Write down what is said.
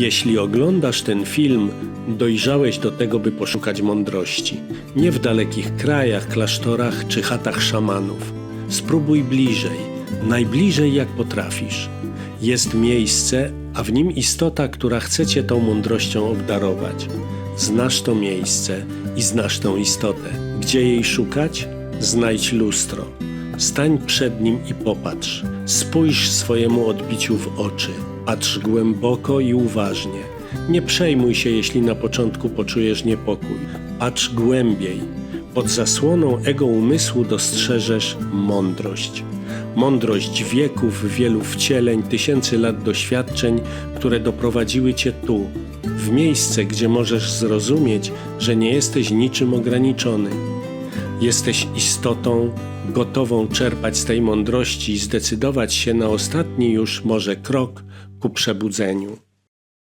Jeśli oglądasz ten film, dojrzałeś do tego, by poszukać mądrości. Nie w dalekich krajach, klasztorach czy chatach szamanów. Spróbuj bliżej, najbliżej jak potrafisz. Jest miejsce, a w nim istota, która chce cię tą mądrością obdarować. Znasz to miejsce i znasz tą istotę. Gdzie jej szukać? Znajdź lustro. Stań przed nim i popatrz. Spójrz swojemu odbiciu w oczy. Patrz głęboko i uważnie. Nie przejmuj się, jeśli na początku poczujesz niepokój. Patrz głębiej. Pod zasłoną ego umysłu dostrzeżesz mądrość. Mądrość wieków, wielu wcieleń, tysięcy lat doświadczeń, które doprowadziły cię tu, w miejsce, gdzie możesz zrozumieć, że nie jesteś niczym ograniczony. Jesteś istotą gotową czerpać z tej mądrości i zdecydować się na ostatni już może krok ku przebudzeniu.